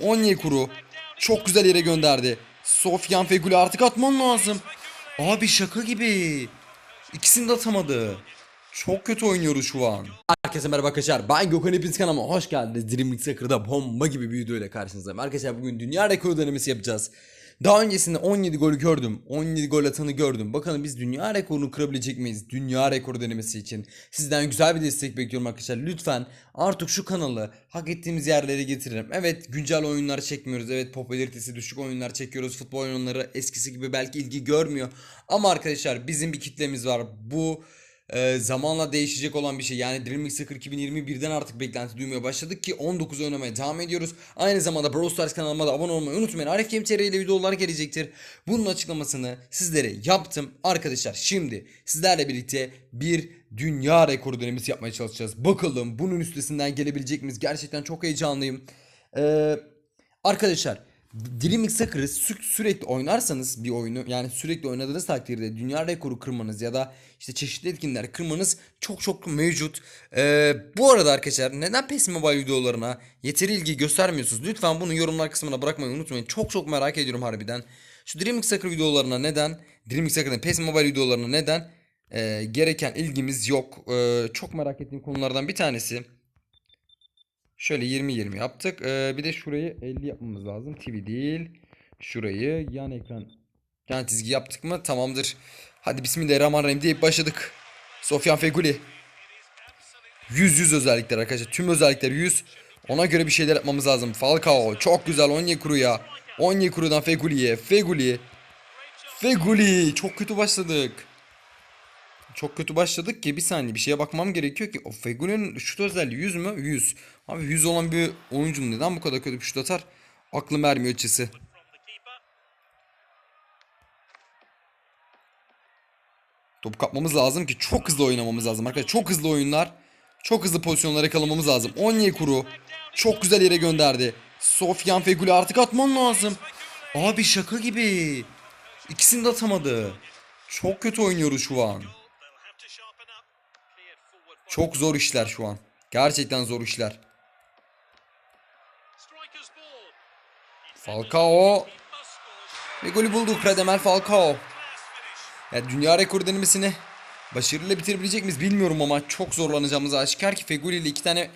Onyekuru çok güzel yere gönderdi. Sofyan Feguli artık atman lazım. Abi şaka gibi. İkisini de atamadı. Çok kötü oynuyoruz şu an. Herkese merhaba arkadaşlar. Ben Gökhan Hepiniz kanalıma hoş geldiniz. Dream League Soccer'da bomba gibi bir video ile karşınızdayım. Arkadaşlar bugün dünya rekoru denemesi yapacağız. Daha öncesinde 17 golü gördüm. 17 gol atanı gördüm. Bakalım biz dünya rekorunu kırabilecek miyiz? Dünya rekoru denemesi için. Sizden güzel bir destek bekliyorum arkadaşlar. Lütfen artık şu kanalı hak ettiğimiz yerlere getirelim. Evet güncel oyunlar çekmiyoruz. Evet popülaritesi düşük oyunlar çekiyoruz. Futbol oyunları eskisi gibi belki ilgi görmüyor. Ama arkadaşlar bizim bir kitlemiz var. Bu e, zamanla değişecek olan bir şey. Yani League Soccer 2021'den artık beklenti duymaya başladık ki 19 oynamaya devam ediyoruz. Aynı zamanda Brawl Stars kanalıma da abone olmayı unutmayın. Arif TR ile videolar gelecektir. Bunun açıklamasını sizlere yaptım. Arkadaşlar şimdi sizlerle birlikte bir dünya rekoru denemesi yapmaya çalışacağız. Bakalım bunun üstesinden gelebilecek miyiz? Gerçekten çok heyecanlıyım. Eee Arkadaşlar Dream League Soccer'ı sü- sürekli oynarsanız bir oyunu yani sürekli oynadığınız takdirde dünya rekoru kırmanız ya da işte çeşitli etkinlikler kırmanız çok çok mevcut. Ee, bu arada arkadaşlar neden PES Mobile videolarına yeteri ilgi göstermiyorsunuz? Lütfen bunu yorumlar kısmına bırakmayı unutmayın. Çok çok merak ediyorum harbiden. Şu Dream League Soccer videolarına neden, Dream League Soccer'ın PES Mobile videolarına neden e, gereken ilgimiz yok? E, çok merak ettiğim konulardan bir tanesi. Şöyle 20-20 yaptık. Ee, bir de şurayı 50 yapmamız lazım. TV değil. Şurayı yan ekran yan çizgi yaptık mı? Tamamdır. Hadi Bismillahirrahmanirrahim deyip başladık. Sofyan Feguli. 100 100 özellikler arkadaşlar. Tüm özellikler 100. Ona göre bir şeyler yapmamız lazım. Falcao çok güzel Onyekuru'ya. Onyekuru'dan Feguli'ye. Feguli. Feguli. Çok kötü başladık. Çok kötü başladık ki bir saniye bir şeye bakmam gerekiyor ki o Feguli'nin şut özelliği 100 mü? 100. Abi 100 olan bir oyuncunun neden bu kadar kötü bir şut atar? Aklım ermiyor açısı. Top kapmamız lazım ki çok hızlı oynamamız lazım arkadaşlar. Çok hızlı oyunlar. Çok hızlı pozisyonlara yakalamamız lazım. Onyekuru çok güzel yere gönderdi. Sofyan Feguli artık atman lazım. Abi şaka gibi. İkisini de atamadı. Çok kötü oynuyoruz şu an. Çok zor işler şu an. Gerçekten zor işler. Falcao ve golü bulduk Radamel Falcao. Ya dünya rekoru denemesini başarıyla bitirebilecek miyiz bilmiyorum ama çok zorlanacağımız aşikar ki Feguli ile iki tane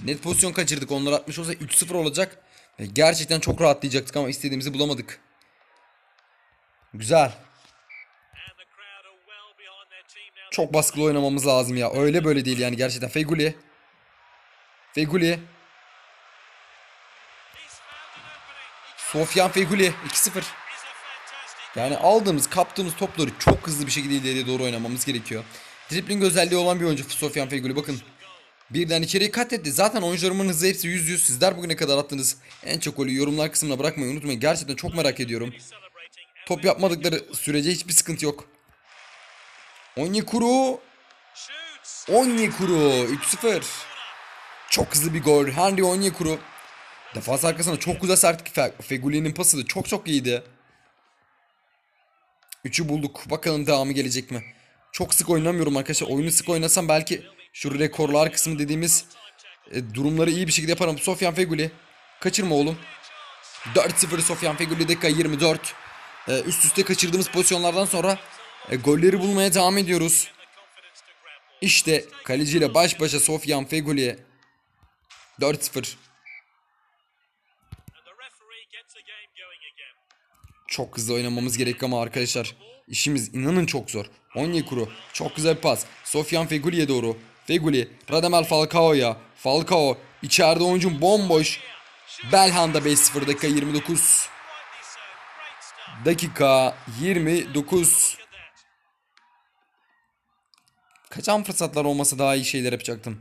net pozisyon kaçırdık. Onlar atmış olsa 3-0 olacak. Ve gerçekten çok rahatlayacaktık ama istediğimizi bulamadık. Güzel. Çok baskılı oynamamız lazım ya. Öyle böyle değil yani gerçekten. Feguli. Feguli. Sofyan Feguli 2-0. Yani aldığımız, kaptığımız topları çok hızlı bir şekilde ileriye doğru oynamamız gerekiyor. Dribbling özelliği olan bir oyuncu Sofyan Feguli. Bakın. Birden içeriye kat etti. Zaten oyuncularımın hızı hepsi 100 100. Sizler bugüne kadar attığınız en çok golü yorumlar kısmına bırakmayı unutmayın. Gerçekten çok merak ediyorum. Top yapmadıkları sürece hiçbir sıkıntı yok. Onyekuru. Onyekuru 3-0. Çok hızlı bir gol. Henry Onyekuru. Defans arkasına çok güzel sertlik. Fe- Feguli'nin pası da çok çok iyiydi. 3'ü bulduk. Bakalım devamı gelecek mi? Çok sık oynamıyorum arkadaşlar. Oyunu sık oynasam belki şu rekorlar kısmı dediğimiz e, durumları iyi bir şekilde yaparım. Sofyan Feguli. Kaçırma oğlum. 4-0 Sofyan Feguli dakika 24. E, üst üste kaçırdığımız pozisyonlardan sonra e, golleri bulmaya devam ediyoruz. İşte kaleciyle baş başa Sofyan Feguli 4-0. Çok hızlı oynamamız gerek ama arkadaşlar işimiz inanın çok zor. Onyekuru çok güzel bir pas. Sofyan Feguli'ye doğru. Feguli Radamel Falcao'ya. Falcao içeride oyuncum bomboş. Belhanda 5-0 dakika 29. Dakika 29. Kaçan fırsatlar olmasa daha iyi şeyler yapacaktım.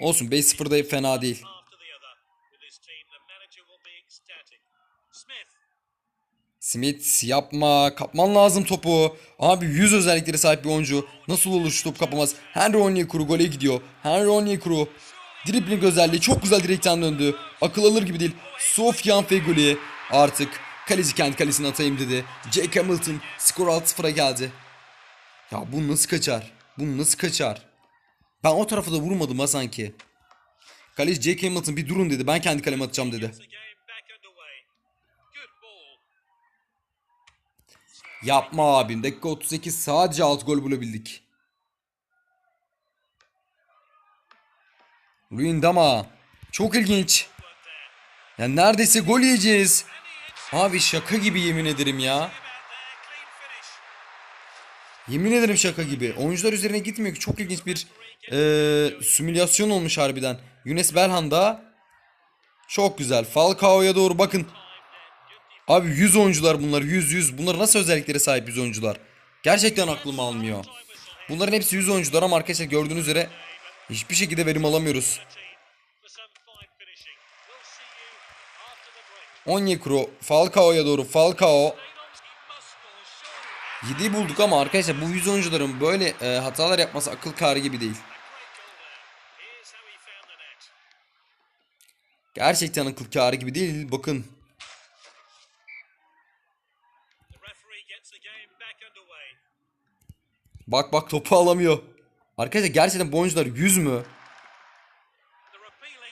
Olsun 5-0 da fena değil. Smith yapma. Kapman lazım topu. Abi 100 özellikleri sahip bir oyuncu. Nasıl olur şu top kapamaz. Henry Onyekuru gole gidiyor. Henry Onyekuru. Dribbling özelliği çok güzel direkten döndü. Akıl alır gibi değil. Sofyan Feguli artık kaleci kendi kalesine atayım dedi. Jake Hamilton skor 6-0'a geldi. Ya bu nasıl kaçar? Bu nasıl kaçar? Ben o tarafa da vurmadım ha sanki. Kaleci Jake Hamilton bir durun dedi. Ben kendi kaleme atacağım dedi. Yapma abim. Dakika 38 sadece 6 gol bulabildik. Luyendama. Çok ilginç. Ya neredeyse gol yiyeceğiz. Abi şaka gibi yemin ederim ya. Yemin ederim şaka gibi. Oyuncular üzerine gitmiyor ki. Çok ilginç bir eee simülasyon olmuş harbiden. Yunus Belhanda. Çok güzel. Falcao'ya doğru bakın. Abi 100 oyuncular bunlar. 100 100. Bunlar nasıl özelliklere sahip 100 oyuncular? Gerçekten aklım almıyor. Bunların hepsi 100 oyuncular ama arkadaşlar gördüğünüz üzere hiçbir şekilde verim alamıyoruz. Onyekuru Falcao'ya doğru. Falcao. 7'yi bulduk ama arkadaşlar bu 100 oyuncuların böyle e, hatalar yapması akıl kârı gibi değil. Gerçekten akıl kârı gibi değil. Bakın. Bak bak topu alamıyor. Arkadaşlar gerçekten bu oyuncular 100 mü?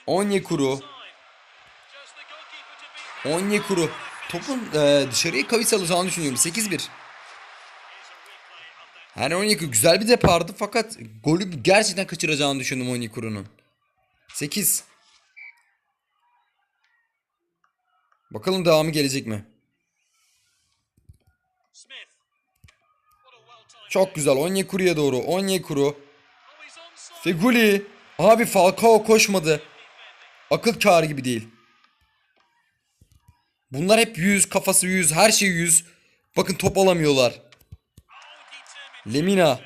Onyekuru. Onyekuru. Topun e, dışarıya kavis alacağını düşünüyorum. 8-1. Yani Onyekuru güzel bir depardı fakat golü gerçekten kaçıracağını düşündüm Onyekuru'nun. 8. Bakalım devamı gelecek mi? Çok güzel Onyekuru'ya doğru. Onyekuru. Feguli. Abi Falcao koşmadı. Akıl kârı gibi değil. Bunlar hep 100, kafası 100, her şey 100. Bakın top alamıyorlar. Lemina.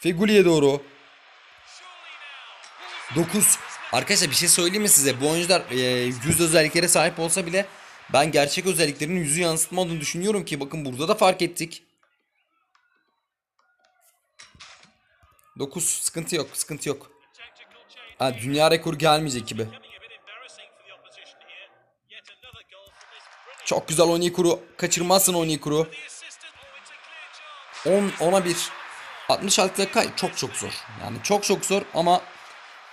Feguli'ye doğru. Surely now. 9. Arkadaşlar bir şey söyleyeyim mi size? Bu oyuncular e, 100 özelliklere sahip olsa bile ben gerçek özelliklerinin yüzü yansıtmadığını düşünüyorum ki bakın burada da fark ettik. 9 sıkıntı yok sıkıntı yok. Ha, dünya rekoru gelmeyecek gibi. Çok güzel Onyekuru. Kaçırmazsın Onyekuru. 10 ona 1. 66 dakika çok çok zor. Yani çok çok zor ama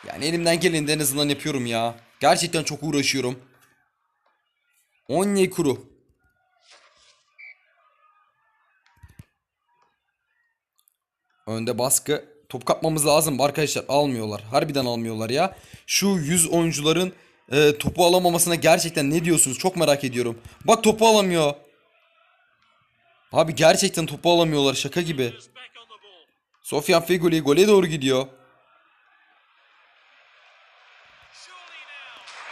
yani elimden geleni en azından yapıyorum ya. Gerçekten çok uğraşıyorum. Onyekuru. Önde baskı. Top kapmamız lazım arkadaşlar. Almıyorlar. Harbiden almıyorlar ya. Şu 100 oyuncuların e, topu alamamasına gerçekten ne diyorsunuz? Çok merak ediyorum. Bak topu alamıyor. Abi gerçekten topu alamıyorlar şaka gibi. Sofyan Feguli gole doğru gidiyor.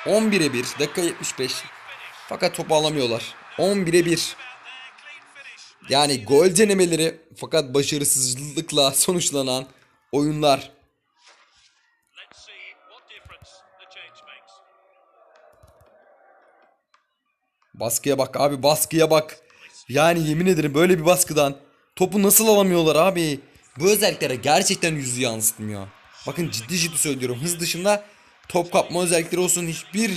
Surely now. 11'e 1 dakika 75. Fakat topu alamıyorlar. 11'e 1. About there. Clean finish. Yani gol denemeleri fakat başarısızlıkla sonuçlanan oyunlar. Baskıya bak abi baskıya bak. Yani yemin ederim böyle bir baskıdan topu nasıl alamıyorlar abi? Bu özelliklere gerçekten yüzü yansıtmıyor. Bakın ciddi ciddi söylüyorum. Hız dışında top kapma özellikleri olsun hiçbir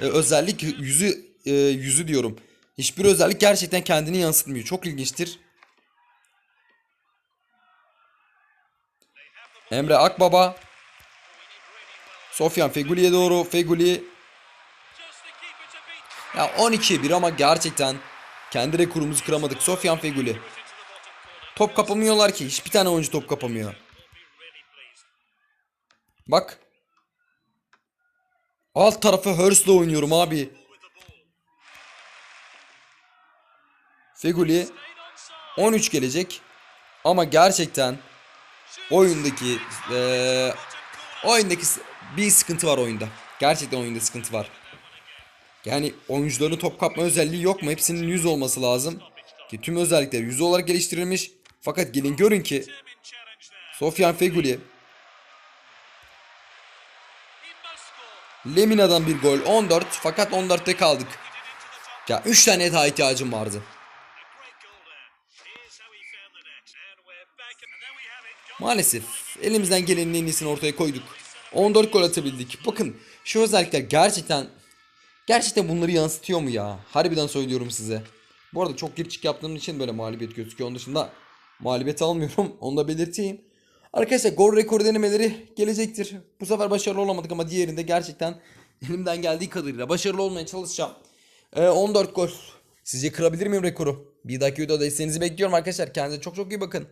e, özellik yüzü e, yüzü diyorum. Hiçbir özellik gerçekten kendini yansıtmıyor. Çok ilginçtir. Emre Akbaba. Sofyan Feguli'ye doğru. Feguli ya 12'ye 1 ama gerçekten kendi rekorumuzu kıramadık. Sofyan Feguli. Top kapamıyorlar ki. Hiçbir tane oyuncu top kapamıyor. Bak. Alt tarafı Hurst'le oynuyorum abi. Feguli Stayed onside. 13 gelecek. Ama gerçekten oyundaki eee oyundaki bir sıkıntı var oyunda. Gerçekten oyunda sıkıntı var. Yani oyuncuların top kapma özelliği yok mu? Hepsinin 100 olması lazım. Ki tüm özellikler 100 olarak geliştirilmiş. Fakat gelin görün ki. Sofyan Feguli. Lemina'dan bir gol 14 fakat 14'te kaldık. Ya 3 tane daha ihtiyacım vardı. Maalesef elimizden gelenin en iyisini ortaya koyduk. 14 gol atabildik. Bakın şu özellikler gerçekten gerçekten bunları yansıtıyor mu ya? Harbiden söylüyorum size. Bu arada çok gir çık yaptığım için böyle mağlubiyet gözüküyor. Onun dışında mağlubiyet almıyorum. Onu da belirteyim. Arkadaşlar gol rekoru denemeleri gelecektir. Bu sefer başarılı olamadık ama diğerinde gerçekten elimden geldiği kadarıyla başarılı olmaya çalışacağım. Ee, 14 gol. Sizce kırabilir miyim rekoru? Bir dahaki videoda desteğinizi bekliyorum arkadaşlar. Kendinize çok çok iyi bakın.